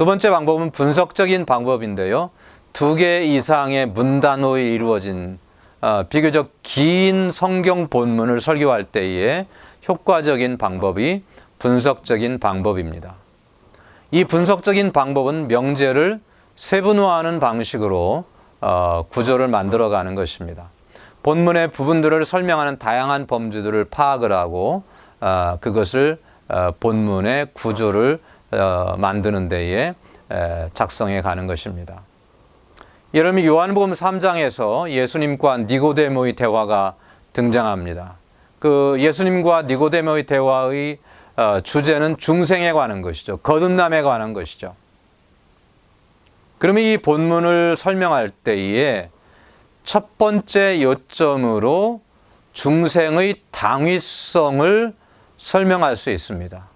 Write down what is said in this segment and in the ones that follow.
두 번째 방법은 분석적인 방법인데요. 두 개 이상의 문단어에 이루어진 어, 비교적 긴 성경 본문을 설교할 때에 효과적인 방법이 분석적인 방법입니다. 이 분석적인 방법은 명제를 세분화하는 방식으로 어, 구조를 만들어가는 것입니다. 본문의 부분들을 설명하는 다양한 범주들을 파악을 하고 어, 그것을 어, 본문의 구조를 어, 만드는 데에 에, 작성해 가는 것입니다. 예를 요한복음 3장에서 예수님과 니고데모의 대화가 등장합니다. 그 예수님과 니고데모의 대화의 어, 주제는 중생에 관한 것이죠. 거듭남에 관한 것이죠. 그러면 이 본문을 설명할 때에 첫 번째 요점으로 중생의 당위성을 설명할 수 있습니다.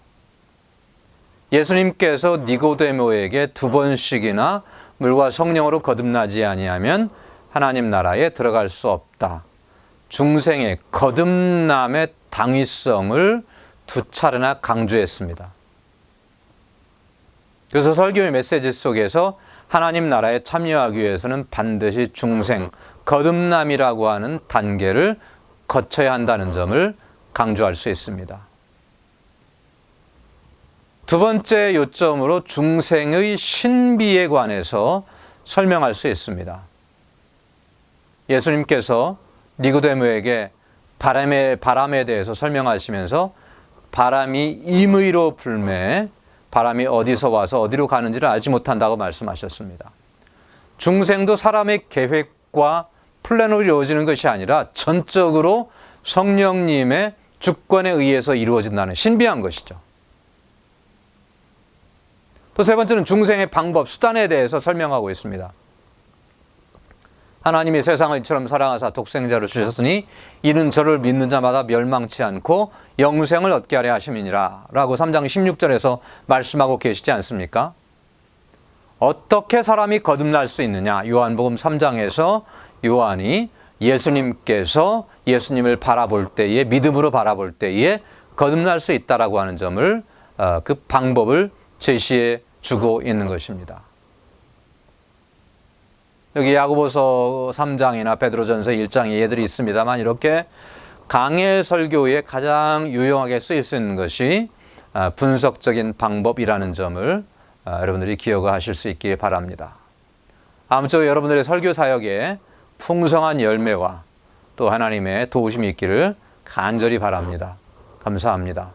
예수님께서 니고데모에게 두 번씩이나 물과 성령으로 거듭나지 아니하면 하나님 나라에 들어갈 수 없다. 중생의 거듭남의 당위성을 두 차례나 강조했습니다. 그래서 설교의 메시지 속에서 하나님 나라에 참여하기 위해서는 반드시 중생, 거듭남이라고 하는 단계를 거쳐야 한다는 점을 강조할 수 있습니다. 두 번째 요점으로 중생의 신비에 관해서 설명할 수 있습니다. 예수님께서 니고데모에게 바람에, 바람에 대해서 설명하시면서 바람이 임의로 불매, 바람이 어디서 와서 어디로 가는지를 알지 못한다고 말씀하셨습니다. 중생도 사람의 계획과 플랜으로 이루어지는 것이 아니라 전적으로 성령님의 주권에 의해서 이루어진다는 신비한 것이죠. 또 세 번째는 중생의 방법, 수단에 대해서 설명하고 있습니다. 하나님이 세상을 이처럼 사랑하사 독생자를 주셨으니 이는 저를 믿는 자마다 멸망치 않고 영생을 얻게 하려 하심이니라 라고 3장 16절에서 말씀하고 계시지 않습니까? 어떻게 사람이 거듭날 수 있느냐? 요한복음 3장에서 요한이 예수님께서 예수님을 바라볼 때에 믿음으로 바라볼 때에 거듭날 수 있다라고 하는 점을 어, 그 방법을 제시해 주고 있는 것입니다. 여기 야고보서 3장이나 베드로전서 1장에 얘들이 있습니다만 이렇게 강해 설교에 가장 유용하게 쓰일 수 있는 것이 아, 분석적인 방법이라는 점을 아, 여러분들이 기억하실 수 있기를 바랍니다. 아무쪼록 여러분들의 설교 사역에 풍성한 열매와 또 하나님의 도우심이 있기를 간절히 바랍니다. 감사합니다.